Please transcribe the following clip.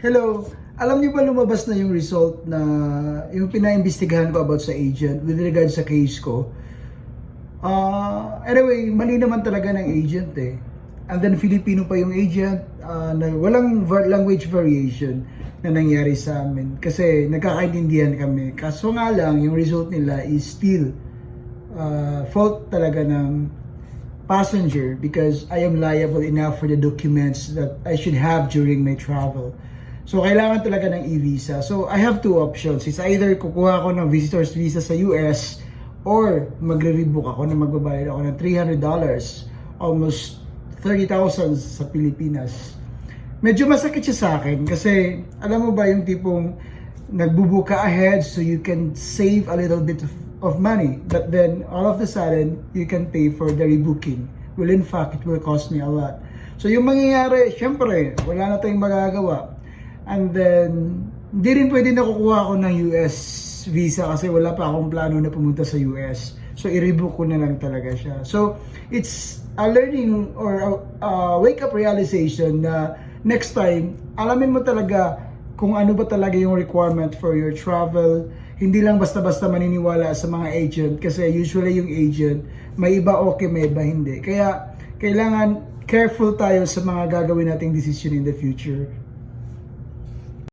Hello. Alam niyo ba lumabas na yung result na yung pinaimbestigahan ko about sa agent with regard sa case ko? Ah, anyway, mali naman talaga ng agent eh. And then Filipino pa yung agent, ah, na walang language variation na nangyari sa amin. Kasi nagkakaintindihan kami. Kaso nga lang, yung result nila is still ah, fault talaga ng passenger because I am liable enough for the documents that I should have during my travel. So, kailangan talaga ng e-visa. So, I have two options. It's either kukuha ako ng visitor's visa sa US or magre-rebook ako na magbabayad ako ng $300, almost 30,000 sa Pilipinas. Medyo masakit siya sa akin kasi alam mo ba yung tipong nagbubuka ahead so you can save a little bit of, of money but then all of the sudden you can pay for the rebooking. Well, in fact, it will cost me a lot. So yung mangyayari, syempre, wala na tayong magagawa. And then, hindi rin pwede na kukuha ako ng US visa kasi wala pa akong plano na pumunta sa US. So, i-rebook ko na lang talaga siya. So, it's a learning or a, a wake-up realization na next time, alamin mo talaga kung ano ba talaga yung requirement for your travel. Hindi lang basta-basta maniniwala sa mga agent kasi usually yung agent, may iba okay, may iba hindi. Kaya, kailangan careful tayo sa mga gagawin nating decision in the future.